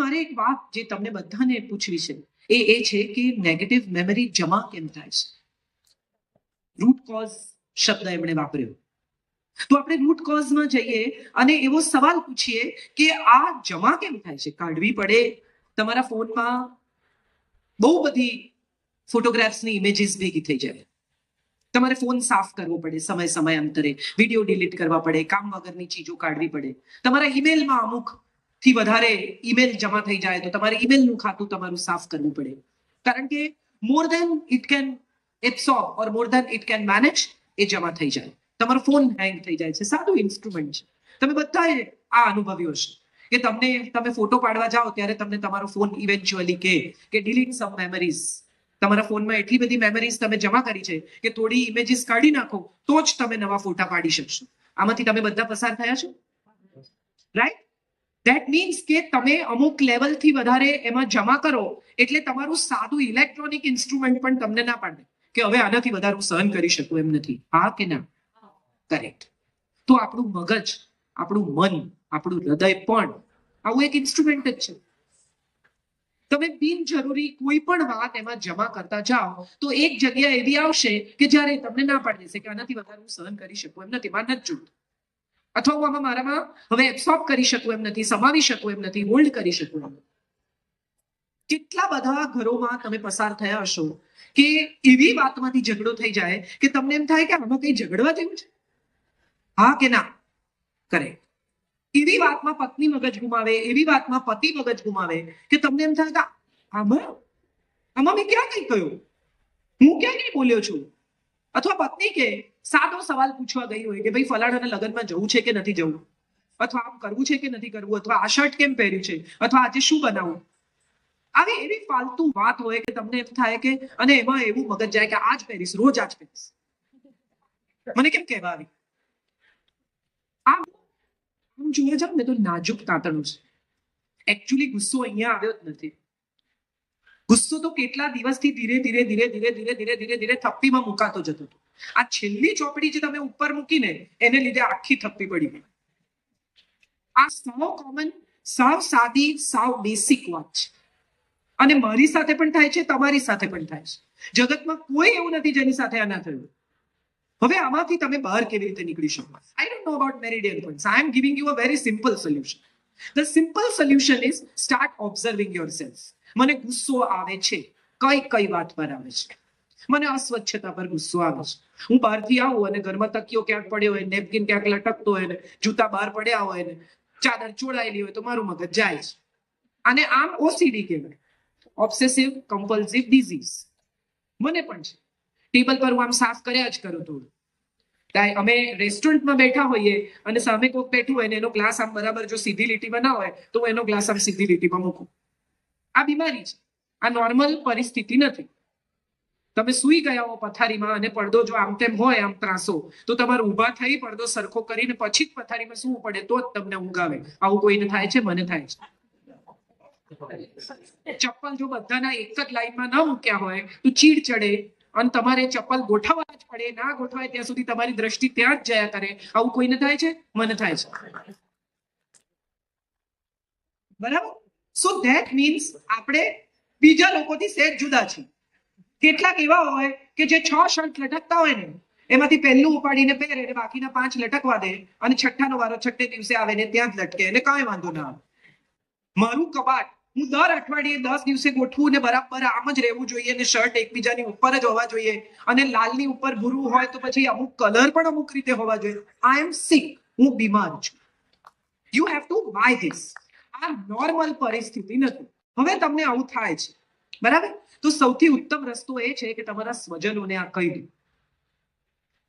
મારે એક વાત જે તમને બધાને પૂછવી છે, એ એ છે કે નેગેટિવ મેમરી જમા કેમ થાય છે? રૂટ કોઝ શબ્દ એમણે વાપર્યો. તો આપણે રૂટ કોઝમાં જઈએ અને એવો સવાલ પૂછીએ કે આ જમા કેમ થાય છે? કાઢવી પડે. તમારા ફોનમાં બહુ બધી ફોટોગ્રાફ્સની ઇમેજીસ ભેગી થઈ જાય. તમારે ફોન સાફ કરવો પડે સમય સમય અંતરે વીડિયો ડિલીટ કરવા પડે, કામ વગરની ચીજો કાઢવી પડે. તમારા ઈમેલમાં અમુક થી વધારે ઈમેલ જમા થઈ જાય તો તમારે ઈમેલનું ખાતું તમારું સાફ કરવું પડે. કારણ કે more than it can absorb or more than it can manage એ જમા થઈ જાય. તમારો ફોન હેંગ થઈ જાય છે. સાદું ઇન્સ્ટ્રુમેન્ટ છે. તમે બધાએ આ અનુભવ્યો હશે કે તમને, તમે ફોટો પાડવા જાઓ ત્યારે તમને તમારો ફોન ઇવેન્ચ્યુઅલી કે કે ડિલીટ સમ મેમરીઝ તમારા ફોનમાં એટલી બધી મેમરીઝ તમે જમા કરી છે કે થોડી ઇમેજીસ કાઢી નાખો તો જ તમે નવા ફોટા પાડી શકશો. આમાંથી તમે બધા પસાર થયા છો? રાઈટ ધેટ મીન્સ કે તમે અમુક લેવલથી વધારે એમાં જમા કરો, એટલે તમારું સાદું ઇલેક્ટ્રોનિક ઇન્સ્ટ્રુમેન્ટ પણ તમને ના પાડે કે હવે આનાથી વધારે હું સહન કરી શકું એમ નથી. હા કે ના? કરેક્ટ તો આપણું મગજ, આપણું મન, આપણું હૃદય પણ આવું એક ઇન્સ્ટ્રુમેન્ટ જ છે. તમે બિનજરૂરી કોઈ પણ વાત એમાં જમા કરતા જાઓ, તો એક જગ્યા એવી આવશે કે જ્યારે તમને ના પાડી દેશે કે આનાથી વધારે હું સહન કરી શકું એમ નથી. માન નથી જોતું અથવા હું આમાં મારામાં હવે એબ્સોર્બ કરી શકું એમ નથી, સમાવી શકું એમ નથી હોલ્ડ કરી શકું એમ કેટલા બધા ઘરોમાં તમે પસાર થયા હશો કે એવી વાતમાંથી ઝઘડો થઈ જાય કે તમને એમ થાય કે આમાં કઈ ઝઘડવા જેવું છે? હા કે ના? કરે એવી વાતમાં પત્ની મગજ ગુમાવે, એવી વાતમાં પતિ મગજ ગુમાવે કે તમને એમ થાય કે આમાં? આમાં મેં ક્યાં કઈ કહ્યું? હું ક્યાં કઈ બોલ્યો છું? અથવા પત્ની કે સાદો સવાલ પૂછવા ગઈ હોય કે ભાઈ ફલાણાના લગ્નમાં જવું છે કે નથી જવું? અથવા આમ કરવું છે કે નથી કરવું? અથવા આ શર્ટ કેમ પહેર્યું છે? અથવા આજે શું બનાવવું આવી એવી ફાલતુ વાત હોય કે તમને એમ થાય કે અને એમાં એવું મગજ જાય કે આજ પહેરીશ, રોજ આજ પહેરીશ. મને કેમ કહેવા આવી? આમ આમ જોવા જાવ ને તો નાજુક તાતણું છે. એકચ્યુઅલી ગુસ્સો અહીંયા આવ્યો જ નથી. ગુસ્સો તો કેટલા દિવસથી ધીરે ધીરે ધીરે ધીરે ધીરે ધીરે ધીરે ધીરે થપ્પીમાં મુકાતો જતો હતો. આ છેલ્લી ચોપડી જે તમે ઉપર મૂકીને એને લીધે આખી થપ્પી પડી ગઈ. આ સાવ કોમન સાવ સાદી, સાવ બેસિક વાત છે. અને મારી સાથે પણ થાય છે, તમારી સાથે પણ થાય છે. જગતમાં કોઈ એવું નથી જેની સાથે આ ના થયું. હવે આમાંથી તમે બહાર કેવી રીતે નીકળી શકો? I don't know about meridian points I am giving you a very simple solution the simple solution is start observing yourself મને ગુસ્સો આવે છે. કઈ કઈ વાત પર આવે છે. મને અસ્વચ્છતા પર ગુસ્સો આવે છે. હું બહારથી આવું અને ઘરમાં તકિયો ક્યાંક પડ્યો હોય, નેપકિન ક્યાંક લટકતો હોય ને, જૂતા બહાર પડ્યા હોય ને, ચાદર ચોડાયેલી હોય તો મારું મગજ જાય છે. અને આમ ઓસીડી કહેવાય. ઓબ્સેસિવ કમ્પલ્સિવ ડિઝીઝ મને પણ છે. ટેબલ પર હું આમ સાફ કર્યા જ કરું થોડું. અમે રેસ્ટોરન્ટમાં બેઠા હોઈએ અને સામે કોઈક બેઠું હોય ને એનો ગ્લાસ આમ બરાબર જો સીધી લીટીમાં ના હોય તો હું એનો ગ્લાસ આમ સીધી લીટીમાં મૂકું. આ બીમારી છે. આ નોર્મલ પરિસ્થિતિ નથી. તમે સુઈ ગયા હો પથારીમાં અને પડદો જો આમ તેમ હોય, આમ ત્રાસો, તો તમારે ઊભા થઈ પડદો સરખો કરીને પછી જ પથારીમાં સુવું પડે, તો જ તમને ઊંઘ આવે. આવું કોઈને થાય છે? મને થાય છે. ચપ્પલ જો બધાના એક જ લાઈનમાં ન મૂક્યા હોય, તો ચીડ ચડે અને તમારે ચપ્પલ ગોઠવવા જ પડે. ના ગોઠવાય ત્યાં સુધી તમારી દ્રષ્ટિ ત્યાં જ જયા કરે. આવું કોઈને થાય છે? મને થાય છે. બરાબર? સો ધેટ મીન્સ આપણે બીજા લોકોથી સહેજ જુદા છે કેટલાક એવા હોય કે જે છ શર્ટ લટકતા હોય ને, એમાંથી પહેલું ઉપાડીને પહેરે ને બાકીના પાંચ લટકવા દે અને છઠ્ઠાનો વારો છઠ્ઠે દિવસે આવે ને ત્યાં જ લટકે એને કાંઈ વાંધો ના આવે. મારું કબાટ, હું દર અઠવાડિયે દસ દિવસે ગોઠવું ને બરાબર આમ જ રહેવું જોઈએ ને શર્ટ એકબીજાની ઉપર જ હોવા જોઈએ અને લાલની ઉપર ભૂરું હોય તો પછી અમુક કલર પણ અમુક રીતે હોવા જોઈએ. આઈ એમ સિક હું બીમાર છું. You have to buy this આ નોર્મલ પરિસ્થિતિ નથી. હવે તમને આવું થાય છે. બરાબર? તો સૌથી ઉત્તમ રસ્તો એ છે કે તમારા સ્વજનોને આ કહી દો.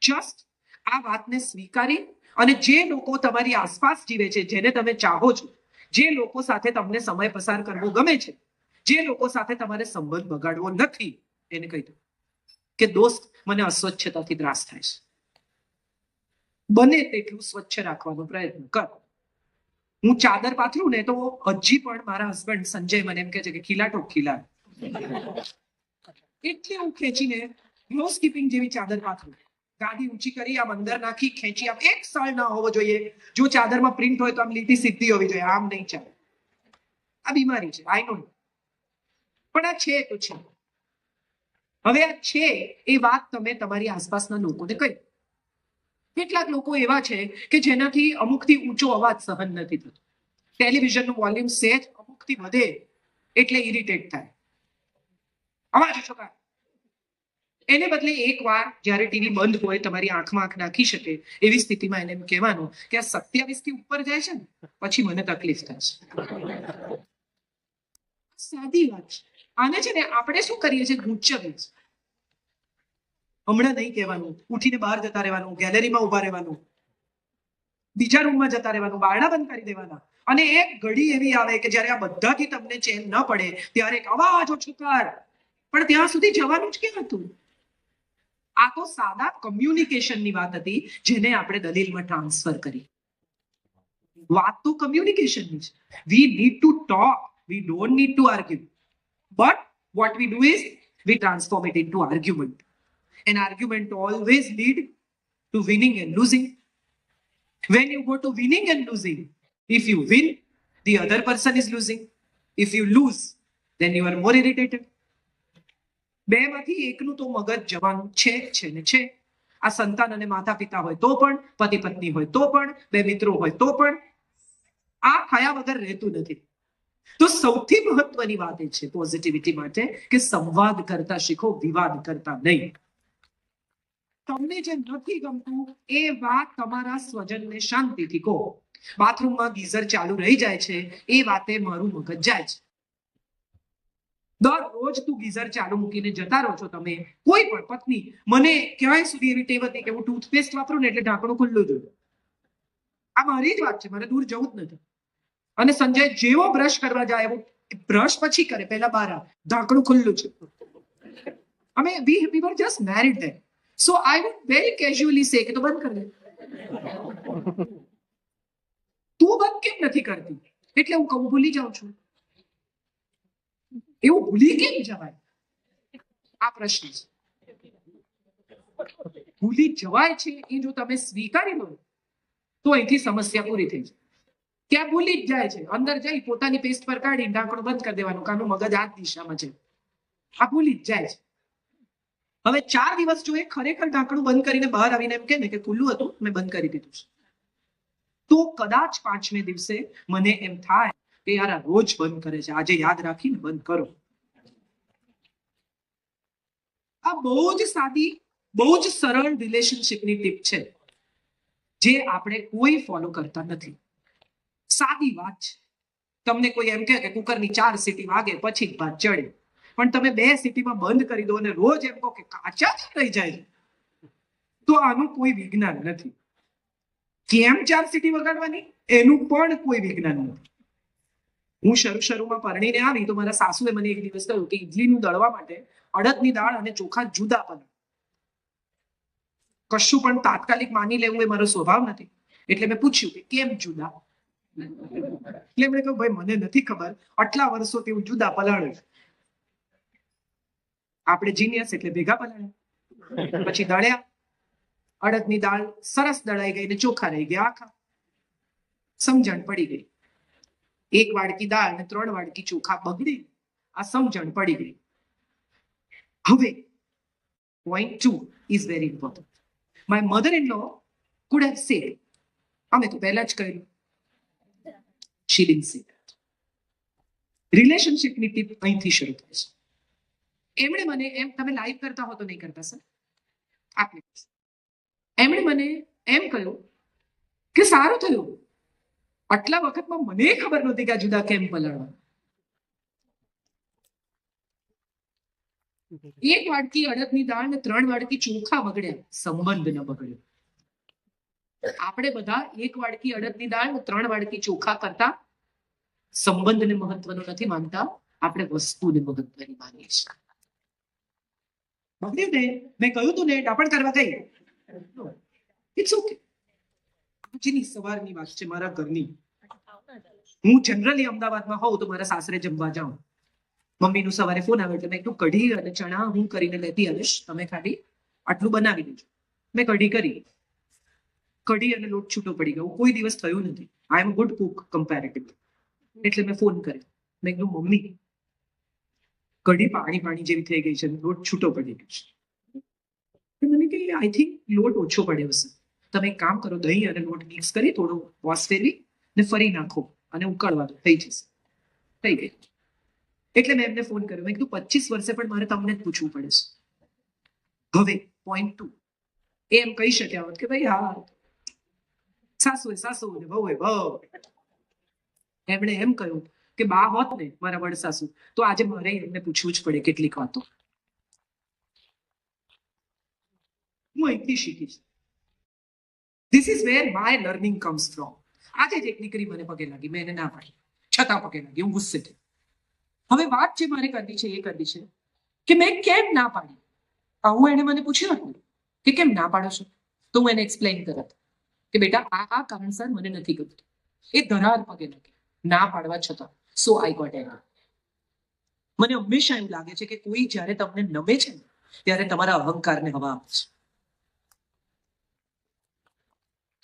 જસ્ટ આ વાતને સ્વીકારી અને જે લોકો તમારી આસપાસ જીવે છે, જેને તમે ચાહો છો, જે લોકો સાથે તમને સમય પસાર કરવો ગમે છે, જે લોકો સાથે તમારે સંબંધ બગાડવો નથી, એને કહી દો. કે દોસ્ત, મને અસ્વચ્છતાથી ત્રાસ થાય છે. બને તેટલું સ્વચ્છ રાખવાનો પ્રયત્ન કર. હું ચાદર પાથરું ને તો હજી પણ મારા હસબન્ડ સંજય મને એમ કહે છે કે ખીલાટો ખીલા. એટલે હું ખેંચીને ક્લોઝ કીપિંગ જેવી ચાદર પાથરું. ગાદી ઊંચી કરી, આમ અંદર નાખી, ખેંચી, આમ એક સાળ ના હોવો જોઈએ. જો ચાદરમાં પ્રિન્ટ હોય તો આમ લીટી સીધી હોવી જોઈએ, આમ નહીં ચાલે. આ બીમારી છે આઈ નો પણ આ છે તો છે. હવે આ છે એ વાત તમે તમારી આસપાસના લોકોને કહી. કેટલાક લોકો એવા છે કે જેનાથી અમુકથી ઊંચો અવાજ સહન નથી થતો. ટેલિવિઝનનું વોલ્યુમ સેજ અમુકથી વધે એટલે ઇરિટેટ થાય. અવાજ ઓછો કર એને બદલે એકવાર જ્યારે ટીવી બંધ હોય, તમારી આંખમાં આંખ નાખી શકે, એવી સ્થિતિમાં એને કહેવાનું કે આ સત્યાવીસથી ઉપર જાય છે ને, પછી મને તકલીફ છે. સાદી વાત છે. આને છે ને આપણે શું કરીએ છીએ? ગુચ્ચવીએ છીએ હમણાં નહીં કહેવાનું. ઉઠીને બહાર જતા રહેવાનું, ગેલેરીમાં ઊભા રહેવાનું. બીજા રૂમમાં જતા રહેવાનું, બારણા બંધ કરી દેવાના. અને એક ઘડી એવી આવે કે જ્યારે આ બધાથી તમને ચેન ન પડે, ત્યારે એક અવાજ ઓછો કર. પણ ત્યાં સુધી જવાનું જ કેમ હતું? આ તો સાદા કમ્યુનિકેશનની વાત હતી, જેને આપણે દલીલમાં ટ્રાન્સફર કરી. વાત તો કમ્યુનિકેશનની છે we need to talk we don't need to argue but what we do is we transform it into argument. an argument always lead to winning and losing when you go to winning and losing if you win the other person is losing if you lose then you are more irritated બે માંથી એકનું તો મગજ જવાનું છે જ છે ને છે આ સંતાન અને માતા પિતા હોય તો પણ પતિ પત્ની હોય તો પણ બે મિત્રો હોય તો પણ આ થયા વગર રહેતું નથી તો સૌથી મહત્વની વાત એ છે પોઝિટિવિટી માટે કે સંવાદ કરતા શીખો વિવાદ કરતા નહીં તમને જે નથી ગમતું, એ વાત તમારા સ્વજનને શાંતિથી કહો. બાથરૂમમાં ગીઝર ચાલુ રહી જાય છે, એ વાતે મારું મગજ જાય છે. દરરોજ તું ગીઝર ચાલુ મૂકીને જતા રહો છો તમે, કોઈ પણ પત્ની. મને ક્યાંય સુધી એવી ટેવ હતી કે હું ટૂથપેસ્ટ વાપરું ને એટલે ઢાંકણું ખુલ્લું જોઈએ આ મારી જ વાત છે, મારે દૂર જવું જ નથી. અને સંજય જેવો બ્રશ કરવા જાય, એવો બ્રશ પછી કરે, પહેલા બારા ઢાંકણું ખુલ્લું છે. અમે we we were just married then so I would very casually say કે તો બંધ કર દે તું બંધ કેમ નથી કરતી એટલે હું કહું ભૂલી જાઉં છું એવું ભૂલી કેમ જવાય આ પ્રશ્ન છે ભૂલી જવાય છે એ જો તમે સ્વીકારી લો તો અહીંથી સમસ્યા પૂરી થઈ જાય ત્યાં ભૂલી જ જાય છે અંદર જઈ પોતાની પેસ્ટ પર કાઢી ઢાંકણું બંધ કરી દેવાનું કાનું મગજ આ દિશામાં છે આ ભૂલી જ જાય છે હવે ચાર દિવસ જો એ ખરેખર ઢાંકણું બંધ કરીને બહાર આવીને એમ કે ને કે ખુલ્લું હતું, મેં બંધ કરી દીધું છે. તો કદાચ પાંચમે દિવસે મને એમ થાય કે યાર આ રોજ બંધ કરે છે, આજે યાદ રાખીને બંધ કરો. આ બહુ જ સાદી, બહુ જ સરળ રિલેશનશિપની ટીપ છે, જે આપણે કોઈ ફોલો કરતા નથી. સાદી વાત છે. તમને કોઈ એમ કહે કે કુકરની ચાર સીટી વાગે, પછી ભાત ચડે. પણ તમે બે સિટીમાં બંધ કરી દો અને રોજ એમ કહો કે કાચા જ રહી જાય તો આનું કોઈ વિજ્ઞાન નથી. કેમ ચાર સીટી વગાડવાની? એનું પણ કોઈ વિજ્ઞાન નથી. હું શરૂ શરૂમાં પરણીને આવી તો મારા સાસુએ મને એક દિવસ કહ્યું કે ઇડલીનું દળવા માટે અડદની દાળ અને ચોખા જુદા પણ કશું પણ તાત્કાલિક માની લેવું એ મારો સ્વભાવ નથી. એટલે મેં પૂછ્યું કે કેમ જુદા? એટલે એમણે કહ્યું, ભાઈ, મને નથી ખબર. આટલા વર્ષોથી હું જુદા પલાળું છું." આપણે જીનિયસ એટલે ભેગા પલાળ્યા. પછી દળ્યા. અડદની દાળ સરસ દળાઈ ગઈ ને ચોખા રહી ગયા આખા. સમજણ પડી ગઈ. એક વાડકી દાળ ને ત્રણ વાડકી ચોખા બગડી. આ સમજણ પડી ગઈ. હવે is very important my mother in law could have said અમે તો પહેલા જ કહ્યું શી ડિન સી that. રિલેશનશિપની ટીપ અહીંથી શરૂ થાય છે. એમણે મને એમ, તમે લાઈવ કરતા હો તો નહીં કરતા, સર. આપને. એમણે મને એમ કહ્યું કે સારું થયું. આટલા વખતમાં મને ખબર નહોતી કે આ જુદા કેમ પલાળવા. એક વાડકી અડદની દાળ ને ત્રણ વાડકી ચોખા બગડ્યા. સંબંધ ન બગડ્યો. આપણે બધા એક વાડકી અડદની દાળ ને ત્રણ વાડકી ચોખા કરતા સંબંધને મહત્વનો નથી માનતા. આપણે વસ્તુને મહત્વની માનીએ છીએ. બગડ્યું મેં કહ્યું તું ને ડાપણ કરવા ગઈ. ઇટ્સ ઓકે આજની સવારની વાત છે મારા ઘરની. હું જનરલી અમદાવાદમાં હોઉં તો મારા સાસરે જમવા જાઉં. મમ્મીનું સવારે ફોન આવે એટલે મેં કીધું, કઢી અને ચણા હું કરીને લેતી આવીશ. તમે ખાલી આટલું બનાવી દેજો. મેં કઢી કરી. કઢી અને લોટ છૂટો પડી ગયો. કોઈ દિવસ થયું નથી. I am good cook comparative એટલે મેં ફોન કર્યો. મેં કીધું, મમ્મી કઢી પાણી પાણી જેવી થઈ ગઈ છે, લોટ છૂટો પડી ગયો છે. મને કે આઈ થિંક લોટ ઓછો પડ્યો હશે. તમે એક કામ કરો, દહીં અને લોટ મિક્સ કરી, થોડું વોશ ફેરવી ને ફરી નાખો અને ઉકાળવા દો, થઈ જશે. થઈ ગઈ એટલે મેં એમને ફોન કર્યો. મેં કીધું પચીસ વર્ષે પણ મારે તમને જ પૂછવું પડે છે. હવે પોઈન્ટ ટુ એ એમ કહી શક્યા હોત કે ભાઈ, હા, સાસુ હોય સાસુ ને વહુ એ વહુ. એમણે એમ કહ્યું કે બા હોત ને મારા વડસાસુ તો આજે મારે એમને પૂછવું જ પડે કેટલીક વાતો. હું અહીંથી શીખીશ. This is where my learning comes from આજે જ એક દીકરી મને પગે લાગી, મેં એને ના પાડી. છતાં પગે લાગી, હું ગુસ્સે થઈ. હવે વાત જે મારે કરવી છે એ કરવી છે કે મેં કેમ ના પાડી? આવું એને મને પૂછ્યું હતું કે કેમ ના પાડો છો? તો હું એને એક્સપ્લેન કરત કે બેટા આ આ કારણસર મને નથી ગમતું. એ ધરાર પગે લાગી, ના પાડવા છતાં. સો આઈ ગોટ એંગર મને હંમેશા એવું લાગે છે કે કોઈ જ્યારે તમને નમે છે ને, ત્યારે તમારા અહંકારને હવા આપે છે.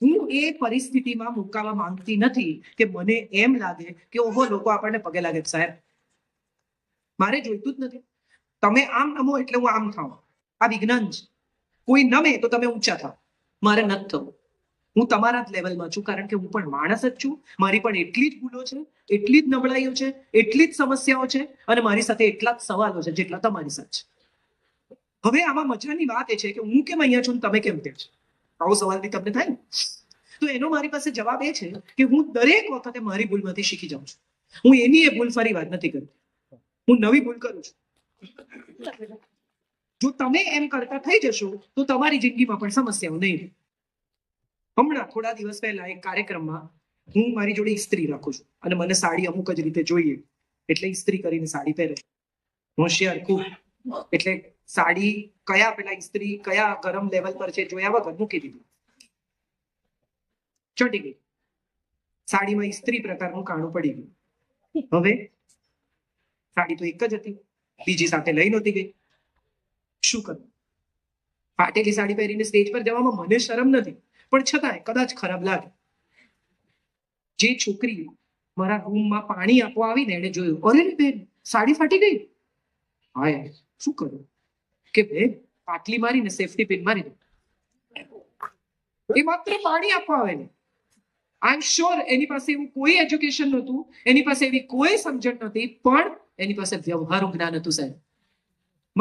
હું એ પરિસ્થિતિમાં મુકાવા માંગતી નથી કે મને એમ લાગે કે ઓહો, લોકો આપણને પગે લાગે સાહેબ. મારે જોઈતું જ નથી. તમે આમ નમો એટલે હું આમ થાઉં. આ વિજ્ઞાન છે. કોઈ નમે તો તમે ઊંચા થાવ મારે નથી થવું. હું તમારા જ લેવલમાં છું, કારણ કે હું પણ માણસ જ છું. મારી પણ એટલી જ ભૂલો છે, એટલી જ નબળાઈઓ છે, એટલી જ સમસ્યાઓ છે અને મારી સાથે એટલા જ સવાલો છે જેટલા તમારી સાથે હવે આમાં મજાની વાત એ છે કે હું કેમ અહીંયા છું તમે કેમ ત્યાં છો? આવો સવાલ બી તમને થાય તો એનો મારી પાસે જવાબ એ છે કે હું દરેક વખતે મારી ભૂલમાંથી શીખી જાઉં છું. હું એની એ ભૂલ ફરી વાત નથી કરતી. હું નવી ભૂલ કરું છું. જો તમે એમ કરતા થઈ જશો, તો તમારી જિંદગીમાં પણ સમસ્યાઓ નહીં રહે. હમણાં થોડા દિવસ પહેલા એક કાર્યક્રમમાં હું મારી જોડે ઇસ્ત્રી રાખું છું. અને મને સાડી અમુક જ રીતે જોઈએ. એટલે ઇસ્ત્રી કરીને સાડી પહેરે. હોશિયાર ખૂબ એટલે સાડી કયા પેલા ઇસ્ત્રી કયા ગરમ લેવલ પર છે જોયા વગર મૂકી દીધું. ચોટી ગઈ. સાડીમાં ઇસ્ત્રી પ્રકારનું કાણું પડી ગયું. હવે સાડી તો એક જ હતી. બીજી સાથે લઈ નહોતી ગઈ. શું કરવું ફાટેલી સાડી પહેરીને સ્ટેજ પર જવામાં મને શરમ નથી. પણ છતાંય કદાચ ખરાબ લાગે. જે છોકરી મારા રૂમમાં પાણી આપવા આવીને એને જોયું અરે બેન સાડી ફાટી ગઈ. હા યાર, શું કરું? કે બેન પાટલી મારીને સેફટી પિન મારી દો એ માત્ર પાણી આપવા આવે ને. આઈ એમ શ્યોર એની પાસે એવું કોઈ એજ્યુકેશન નહોતું એની પાસે એવી કોઈ સમજણ નહોતી પણ એની પાસે વ્યવહારુ જ્ઞાન હતું સાહેબ.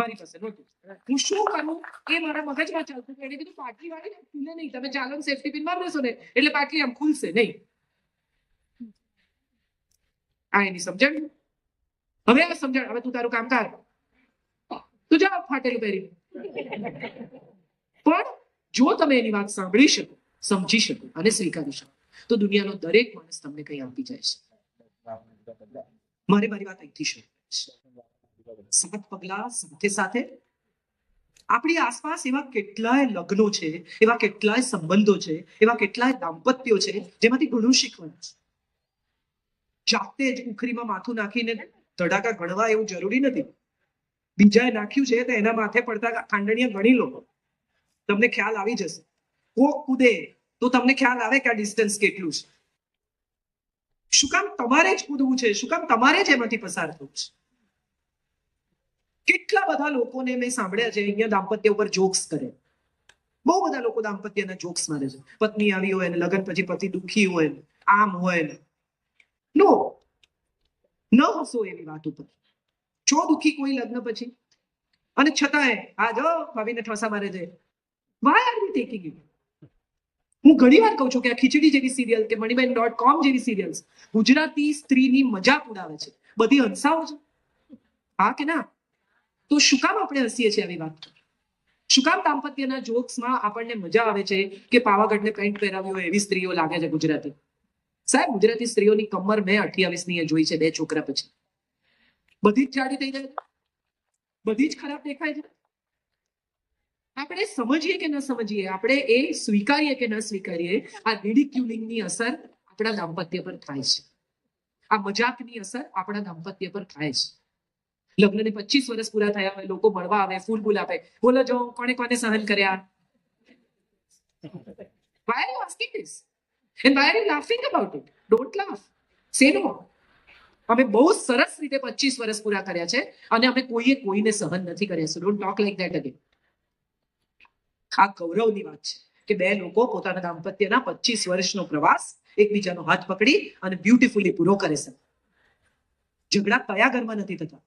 મારી પાસે નહોતું. હું શું કરું? એ મારા મગજમાં ચાલતું. એણે કીધું, પાટલી વાળી ને ખુલે નહીં. તમે ચાલો સેફટી પિન મારી દેશો ને. એટલે પાટલી આમ ખુલશે નહીં. આ એની સમજણ? હવે આ સમજણ. હવે તું તારું કામ કર. તું જા ફાટેલું પહેરી પણ જો તમે એની વાત સાંભળી શકો, સમજી શકો અને સ્વીકારી શકો, તો દુનિયાનો દરેક માણસ તમને કંઈ આપી જાય છે. મારે મારી વાત અહીંથી શરૂ. સાત પગલા, સાથે સાથે આપણી આસપાસ એવા કેટલાય લગ્નો છે, એવા કેટલાય સંબંધો છે, એવા કેટલાય દાંપત્યો છે, જેમાંથી ઘણું શીખવાનું જાતે જ ઉખરીમાં માથું નાખીને ધડાકા ગણવા એવું જરૂરી નથી. બીજાએ નાખ્યું છે તો એના માથે પડતા ખાંડણીયા ગણી લો. તમને ખ્યાલ આવી જશે. કોક કૂદે, તો તમને ખ્યાલ આવે કે આ ડિસ્ટન્સ કેટલું છે. શું કામ તમારે જ કૂદવું છે? શું કામ તમારે જ એમાંથી પસાર થવું છે? કેટલા બધા લોકોને મેં સાંભળ્યા છે, અહીંયા દાંપત્ય ઉપર જોક્સ કરે. બહુ બધા લોકો દાંપત્યના જોક્સ મારે છે. પત્ની આવી હોય ને, લગ્ન પછી પતિ દુખી હોય ને, આમ હોય ને. નો ન હસો એવી વાત ઉપર. છો દુખી કોઈ લગ્ન પછી. અને છતાંય આ જો ભાભીને ઠોસા મારે છે. Why are you taking it હું ઘણી વાર કહું છું કે આ ખીચડી જેવી સિરિયલ કે મણીબેન ડોટ કોમ જેવી સિરિયલ્સ ગુજરાતી સ્ત્રીની મજાક ઉડાવે છે. બધી હંસાઓ છે. હા કે ના? તો શું કામ આપણે હસીએ છીએ આવી વાત? શું કામ દાંપત્યના જોક્સમાં આપણને મજા આવે છે કે પાવાગઢને પેન્ટ પહેરાવી એવી સ્ત્રીઓ લાગે છે ગુજરાતી? સાહેબ, ગુજરાતી સ્ત્રીઓની કમર મેં અઠ્યાવીસની જોઈ છે બે છોકરા પછી. બધી જ જાડી થઈ જાય. બધી જ ખરાબ દેખાય છે. આપણે સમજીએ કે ન સમજીએ, આપણે એ સ્વીકારીએ કે ન સ્વીકારીએ, આ રિડિક્યુલિંગની અસર આપણા દાંપત્ય પર થાય છે. આ મજાકની અસર આપણા દાંપત્ય પર થાય છે. લગ્નને પચીસ વર્ષ પૂરા થયા હોય, લોકો મળવા આવે, ફૂલ ફૂલ આપે બોલો જો કોને કોને સહન કર્યા Why are you asking this? And why are you laughing about it? Don't laugh. Say no. અમે બહુ સરસ રીતે પચીસ વર્ષ પૂરા કર્યા છે અને અમે કોઈએ કોઈને સહન નથી કર્યા so don't talk like that again આ ગૌરવની વાત છે કે બે લોકો પોતાના દાંપત્યના પચીસ વર્ષનો પ્રવાસ એકબીજાનો હાથ પકડી અને બ્યુટીફુલી પૂરો કરે છે ઝઘડા કયા ઘરમાં નથી થતા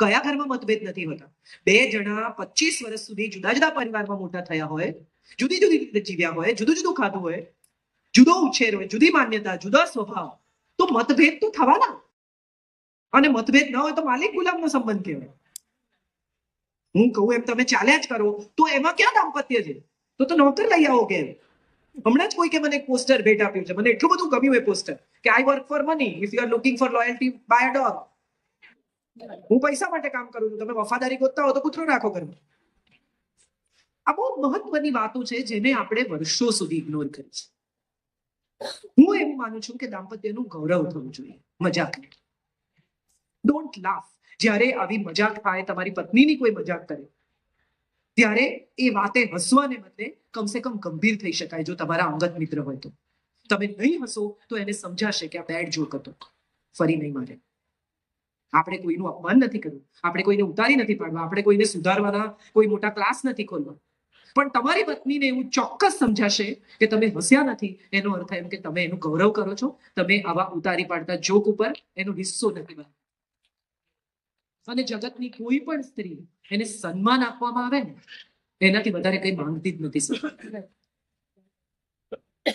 કયા ઘરમાં મતભેદ નથી હોતા? બે જણા પચીસ વર્ષ સુધી જુદા જુદા પરિવારમાં મોટા થયા હોય, જુદી જુદી રીતે જીવ્યા હોય, જુદું જુદું ખાધું હોય, જુદો ઉછેર હોય, જુદી માન્યતા, જુદા સ્વભાવ, તો મતભેદ તો થવાના. અને મતભેદ ન હોય તો માલિક ગુલામનો સંબંધ કહેવાય હું કહું એમ તમે ચાલ્યા જ કરો. તો એમાં ક્યાં દાંપત્ય છે? તો તો નોકર લઈ આવો કે હમણાં જ કોઈ કે મને પોસ્ટર ભેટ આપ્યું છે. મને એટલું બધું ગમ્યું એ પોસ્ટર કે I work for money if you are looking for loyalty buy a dog હું પૈસા માટે કામ કરું છું. તમે વફાદારી ગોતતા હો તો કૂતરો રાખો ઘરમાં આ બહુ મહત્વની વાતો છે જેને આપણે વર્ષો સુધી ઇગ્નોર કરી છે. હું એવું માનું છું કે દાંપત્યનું ગૌરવ થવું જોઈએ. મજાક ડોન્ટ લાફ જ્યારે આવી મજાક થાય, તમારી પત્નીની કોઈ મજાક કરે, ત્યારે એ વાતે હસવાને બદલે કમસે કમ ગંભીર થઈ શકાય જો તમારા અંગત મિત્ર હોય તો. તમે નહીં હસો તો એને સમજાશે કે આ બેડ જોક હતો. ફરી નહીં મારે. આપણે કોઈનું અપમાન નથી કર્યું આપણે કોઈને ઉતારી નથી પાડવા, આપણે કોઈને સુધારવાના કોઈ મોટા ક્લાસ નથી ખોલવા. પણ તમારી પત્નીને એવું ચોક્કસ સમજાશે કે તમે હસ્યા નથી, એનો અર્થ એમ કે તમે એનું ગૌરવ કરો છો, તમે આવા ઉતારી પાડતા જોક ઉપર એનો હિસ્સો નથી બનતા. અને જગતની કોઈ પણ સ્ત્રી એને સન્માન આપવામાં આવે ને, એનાથી વધારે કઈ માંગતી જ નથી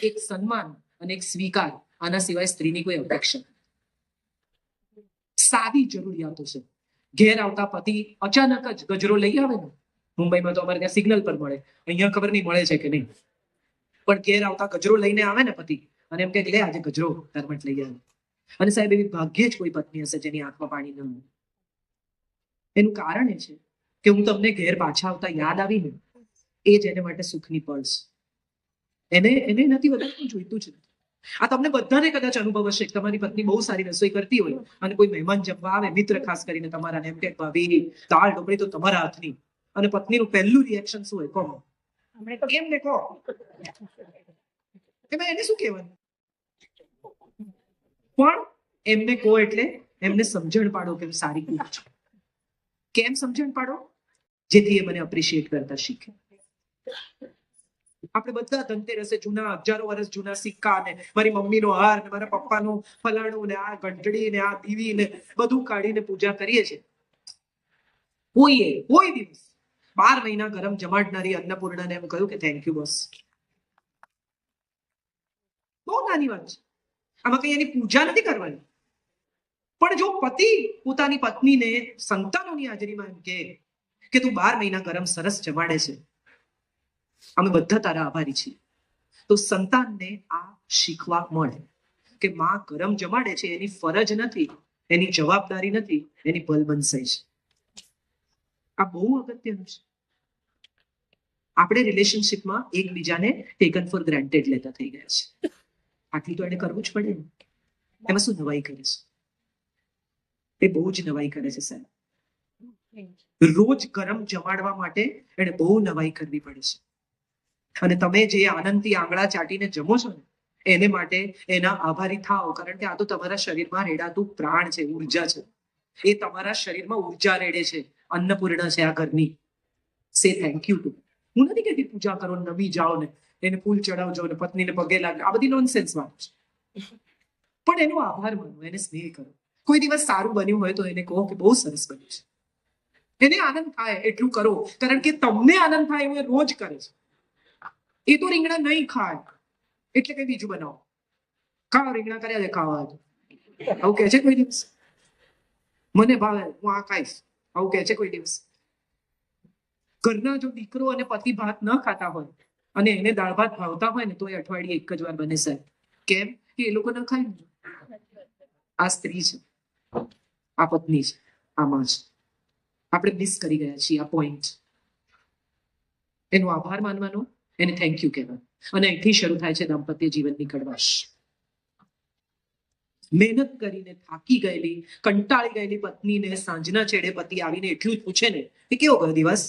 એક સન્માન અને એક સ્વીકાર આના સિવાય સ્ત્રીની કોઈ અપેક્ષા. સાદી જરૂરિયાતો છે. ઘેર આવતા પતિ અચાનક જ ગજરો લઈ આવે ને, મુંબઈમાં તો અમારે ત્યાં સિગ્નલ પર મળે. અહીંયા ખબર નહીં મળે છે કે નહીં. પણ ઘેર આવતા ગજરો લઈને આવે ને પતિ, અને એમ કે, લે, આજે ગજરો તાર લઈ આવે. અને સાહેબ, એવી ભાગ્યે જ કોઈ પત્ની હશે જેની આંખમાં પાણી ન એનું કારણ એ છે કે હું તમને ઘેર પાછા આવતા યાદ આવીને એ જ એને માટે સુખની પડશ એને એને નથી વધારે જોઈતું જ નથી. આ તમને બધાને કદાચ અનુભવ હશે. તમારી પત્ની બહુ સારી રસોઈ કરતી હોય અને કોઈ મહેમાન જમવા આવે મિત્ર ખાસ કરીને તમારા એમ કે ભાભી દાળ ઢોકળી તો તમારા હાથની. અને પત્નીનું પહેલું રિએક્શન શું હોય? કહો કેમ ને કહો એમાં એને શું કહેવાનું? પણ એમને કહો એટલે એમને સમજણ પાડો કે સારી કુક છે. કેમ સમજણ પાડો? જેથી એ મને અપ્રિશિએટ કરતા શીખે. આપણે બધા ધનતેરસે જૂના, હજારો વર્ષ જૂના સિક્કા ને મારી મમ્મીનો હાર ને મારા પપ્પાનું ફલાણું ને આ ઘંટડી ને આ દીવી ને બધું કાઢીને પૂજા કરીએ છીએ. કોઈએ કોઈ દિવસ. બાર મહિના ગરમ જમાડનારી અન્નપૂર્ણાને એમ કહ્યું કે થેન્ક યુ બસ બહુ નાની વાત છે. આમાં કઈ એની પૂજા નથી કરવાની. પણ જો પતિ પોતાની પત્નીને સંતાનોની હાજરીમાં એમ કે તું બાર મહિના ગરમ સરસ જમાડે છે. અમે બધા તારા આભારી છીએ. તો સંતાનને આ શીખવા મળે. કે માં ગરમ જમાડે છે એની ફરજ નથી એની જવાબદારી નથી એની ભલબંસાઈ છે. આ બહુ અગત્યનું છે. આપણે રિલેશનશીપમાં એકબીજાને ટેકન ફોર ગ્રાન્ટેડ લેતા થઈ ગયા છે. આટલું તો એને કરવું જ પડે ને. એમાં શું નવાઈ કરે છે? એ બહુ જ નવાઈ કરે છે સાહેબ. રોજ ગરમ જમાડવા માટે એને બહુ નવાઈ કરવી પડે છે. અને તમે જે આનંદથી આંગળા ચાટીને જમો છો ને, એને માટે એના આભારી થાઓ, કારણ કે આ તો તમારા શરીરમાં રેડાતું પ્રાણ છે, ઊર્જા છે. એ તમારા શરીરમાં ઊર્જા રેડે છે, અન્નપૂર્ણા છે આ ઘરની. સે થેન્ક યુ ટુ હું નથી કહેતી પૂજા કરો, નમી જાઓ ને, એને ફૂલ ચડાવજો ને, પત્નીને પગે લાગે, આ બધી નોનસેન્સ વાત છે. પણ એનો આભાર માનો, એને સ્નેહ કરો. કોઈ દિવસ સારું બન્યું હોય તો એને કહો કે બહુ સરસ બન્યું છે. એને આનંદ થાય, એટલું કરો, કારણ કે તમને આનંદ થાય એવું રોજ કરે છે. એ તો રીંગણા નહીં ખાય. એટલે કઈ બીજું બનાવો. ખાઓ રીંગણા કર્યા છે, ખાવા આવું કહે છે કોઈ દિવસ? મને ભાવે, હું આ ખાઈશ. આવું કહે છે કોઈ દિવસ? ઘરના જો દીકરો અને પતિ ભાત ન ખાતા હોય અને એને દાળ ભાત ભાવતા હોય ને, તો એ અઠવાડિયે એક જ વાર બને સાહેબ. કેમ? કે એ લોકો ન ખાય. આ સ્ત્રી છે. આ પત્ની છે. આ માં છે. આપણે મિસ કરી ગયા છીએ, આ પોઈન્ટ એનો આભાર માનવાનો. એને થેન્ક યુ કહેવાય. અને અહીંથી શરૂ થાય છે દાંપત્ય જીવનની કડવાશ મહેનત કરીને થાકી ગયેલી, કંટાળી ગયેલી પત્નીને સાંજના છેડે પતિ આવીને એટલું જ પૂછે ને કે કેવો ગયો દિવસ?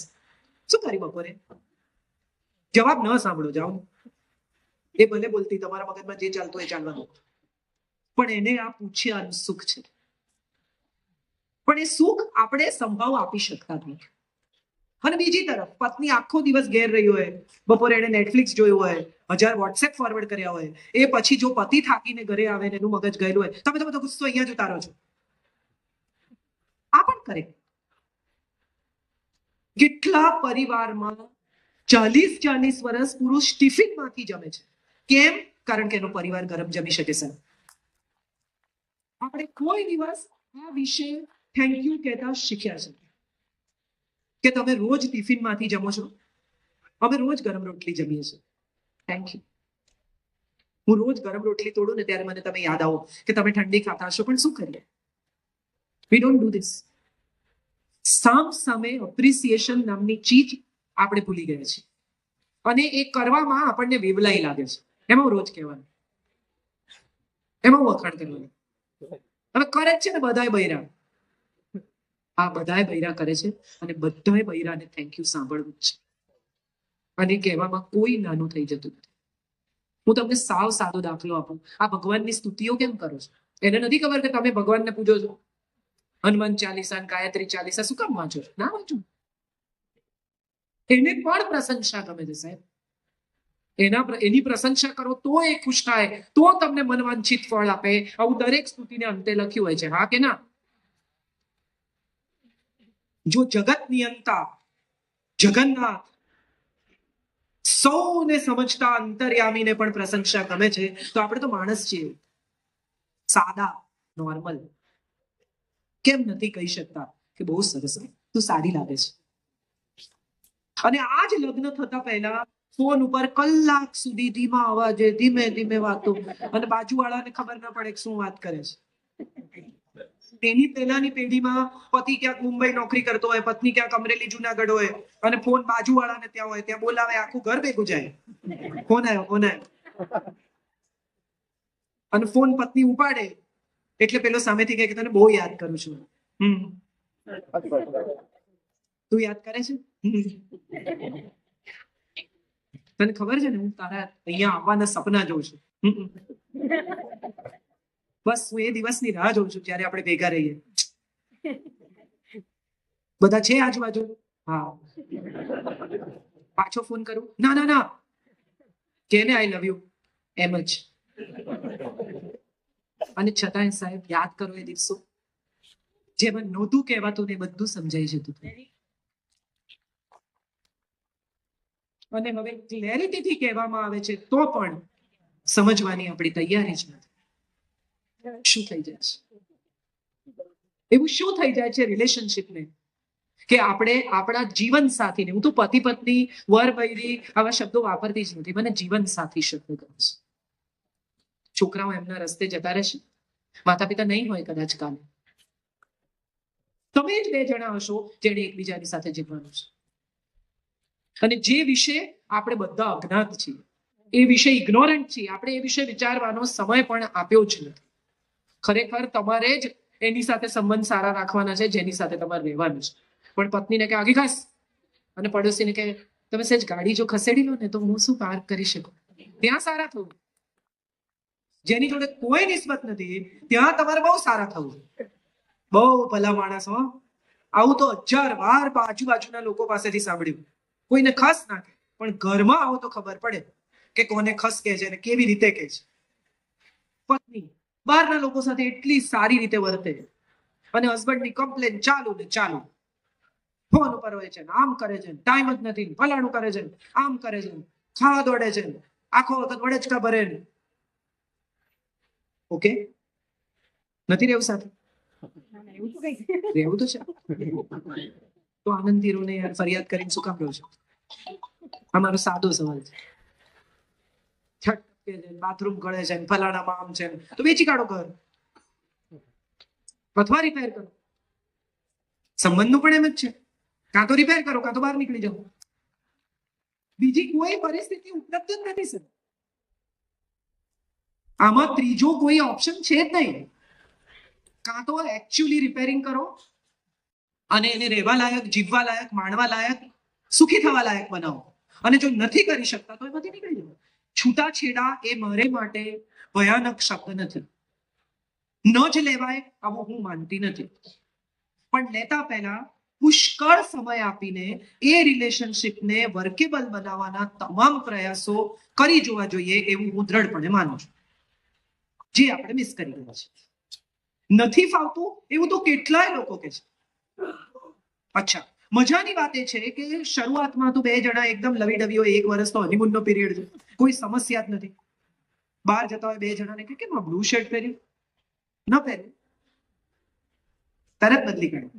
શું કરી બપોરે? જવાબ ન સાંભળો, જાઓ. એ ભલે બોલતી, તમારા મગજમાં જે ચાલતું એ ચાલવા દો પણ એને આ પૂછ્યા સુખ છે. પણ એ સુખ આપણે સંભાવ આપી શકતા નથી. અને બીજી તરફ, પત્ની આખો દિવસ ઘેર રહી હોય, બપોરે એને નેટફ્લિક્સ જોયું હોય, હજાર વોટ્સએપ ફોરવર્ડ કર્યા હોય, એ પછી જો પતિ થાકીને ઘરે આવે ને એનું મગજ ગયેલું હોય, તમે તો બધો ગુસ્સો અહીંયા જ ઉતારો છો. આ પણ કરે. કેટલા પરિવારમાં ચાલીસ ચાલીસ વર્ષ પુરુષ ટિફિનમાંથી જમે છે. કેમ? કારણ કે એનો પરિવાર ગરમ જમી શકે છે. આપણે કોઈ દિવસ આ વિશે થેન્ક યુ કહેતા શીખ્યા છે. કે તમે રોજ ટિફિનમાંથી જમો છો? અમે રોજ ગરમ રોટલી જમીએ છીએ. થેન્ક યુ હું રોજ ગરમ રોટલી તોડું ને ત્યારે મને તમે યાદ આવો કે તમે ઠંડી ખાતા હશો પણ શું કરીએ? વી ડોન્ટ ડુ ધીસ સામ સામે અપ્રિસિએશન નામની ચીજ આપણે ભૂલી ગયા છીએ. અને એ કરવામાં આપણને વેવલાઈ લાગે છે. એમાં રોજ કહેવાનું. એમાં વખાણ કરવાનું હવે કરે જ છે ને બધાય બૈરા આ બધાય બૈરા કરે છે અને બધાય બૈરાને થેન્ક યુ સાંભળવું જ છે. અને કહેવામાં કોઈ નાનું થઈ જતું નથી. હું તમને સાવ સાદો દાખલો આપું. આ ભગવાનની સ્તુતિઓ કેમ કરો છો? એને નથી ખબર કે તમે ભગવાનને પૂજો છો? હનુમાન ચાલીસા ગાયત્રી ચાલીસા શું કામ વાંચો છો? ના વાંચો. એને પણ પ્રશંસા ગમે છે સાહેબ. એના એની પ્રશંસા કરો તો એ ખુશ થાય, તો તમને મનવાંછિત ફળ આપે. આવું દરેક સ્તુતિને અંતે લખ્યું હોય છે. હા કે ના? જો જગત નિયંતા, જગન્નાથ, સૌને સમજતા અંતર્યામીને પણ પ્રશંસા ગમે છે, તો આપણે તો માણસ છીએ. સાદા નોર્મલ કેમ નથી કહી શકતા કે બહુ સરસ તું સારી લાગે છે. અને આ જ લગ્ન થતા પહેલા ફોન ઉપર કલાક સુધી ધીમા અવાજે ધીમે ધીમે વાતો. અને બાજુવાળાને ખબર ન પડે કે શું વાત કરે છે. એની પહેલાની પેઢીમાં પતિ ક્યાંક મુંબઈ નોકરી કરતો હોય, પત્ની ક્યાંક અમરેલી, જુનાગઢ હોય અને ફોન બાજુવાળાને ત્યાં હોય, ત્યાં બોલાવે, આખું ઘર ભેગું જાય. ફોન આવ્યો ફોન આવ્યો અને ફોન પત્ની ઉપાડે, એટલે પેલો સામેથી કહે કે તને બહુ યાદ કરું છું. હમ. તું યાદ કરે છે? તને ખબર છે ને, હું તારા અહીંયા આવવાના સપના જોઉં છું. બસ હું એ દિવસની રાહ જોઉં છું જ્યારે આપણે ભેગા રહીએ. બધા છે આજુબાજુ હા. પાછો ફોન કરું? ના ના ના. કેને આઈ લવ યુ? એમ જ. અને છતાંય સાહેબ યાદ કરો એ દિવસો. જેમાં નહોતું કહેવાતું ને બધું સમજાઈ જતું અને હવે ક્લેરિટીથી કહેવામાં આવે છે તો પણ સમજવાની આપણી તૈયારી જ નથી. શું થઈ જાય છે. એવું શું થઈ જાય છે રિલેશનશીપને કે આપણે આપણા જીવન સાથીને, હું તો પતિ પત્ની, વર વૈરી આવા શબ્દો વાપરતી જ નથી, મને જીવન સાથી શબ્દ કહું છું. છોકરાઓ એમના રસ્તે જતા રહેશે માતા પિતા નહીં હોય કદાચ કાલે. તમે જ બે જણા હશો જેને એકબીજાની સાથે જીવવાનું છે. અને જે વિશે આપણે બધા અજ્ઞાત છીએ, એ વિશે ઇગ્નોરન્ટ છીએ, આપણે એ વિશે વિચારવાનો સમય પણ આપ્યો જ નથી. ખરેખર તમારે જ એની સાથે સંબંધ સારા રાખવાના છે, જેની સાથે તમારે રહેવાનું છે. પણ પત્નીને કે, આગી ખાસ અને પડોશીને કે, તમે સહેજ ગાડી જો ખસેડી લો ને તો હું શું પાર્ક કરી શકું? ત્યાં સારા થવું. જેની જોડે કોઈ નિસ્બત નથી, ત્યાં તમારે બહુ સારા થવું. બહુ ભલા માણસ, હો. આવું તો હજાર વાર આજુબાજુના લોકો પાસેથી સાંભળ્યું. કોઈને ખસ ના કહે, પણ ઘરમાં આવો તો ખબર પડે કે કોને ખસ કે છે અને કેવી રીતે કે છે. પત્ની બહારના લોકો સાથે એટલી સારી રીતે વર્તે અને હસબન્ડની કમ્પ્લેન ચાલુ ને ચાલુ. ફોન ઉપર હોય છે આમ કરે છે ટાઈમ જ નથી ફલાણું કરે છે આમ કરે છે ખાવા દોડે છે આખો વખત વડેચકા ભરે ને. ઓકે નથી રહેવું સાથે? રહેવું તો છે. તો આનંદ ધીરુને ફરિયાદ કરીને શું કામ રહો છો? આ મારો સાદો સવાલ છે. બાથરૂમ ગળે છે ફલાણામાં આમ છે તો વેચી કાઢો ઘર. અથવા રિપેર કરો. સંબંધનું પણ એમ જ છે. કાં તો રિપેર કરો, કાં તો બહાર નીકળી જાઓ. બીજી કોઈ પરિસ્થિતિ ઉપલબ્ધ જ નથી સર આમાં ત્રીજો કોઈ ઓપ્શન છે જ નહીં. કાં તો એકચ્યુઅલી રિપેરિંગ કરો અને એને રહેવા લાયક જીવવા લાયક માણવા લાયક સુખી થવા લાયક બનાવો. અને જો નથી કરી શકતા, તો એમાંથી નીકળી જાઓ. છૂટાછેડા એ મારે માટે ભયાનક શબ્દ નથી. ન જ લેવાય આવો હું માનતી નથી. પણ લેતા પહેલા પુષ્કળ સમય આપીને એ રિલેશનશિપને વર્કેબલ બનાવવાના તમામ પ્રયાસો કરી જોવા જોઈએ એવું હું દ્રઢપણે માનું છું. જે આપણે મિસ કરી રહ્યા છીએ. નથી ફાવતું એવું તો કેટલાય લોકો કે છે. અચ્છા. મજાની વાત એ છે કે શરૂઆતમાં તો બે જણા એકદમ લવી ડવી હોય એક વર્ષનો હનીમૂનનો પીરિયડ છે. કોઈ સમસ્યા જ નથી. બહાર જતા હોય બે જણાને કે કેમ બ્લુ શર્ટ પહેર્યું? ન પહેર્યું? તરત બદલી કાઢ્યું.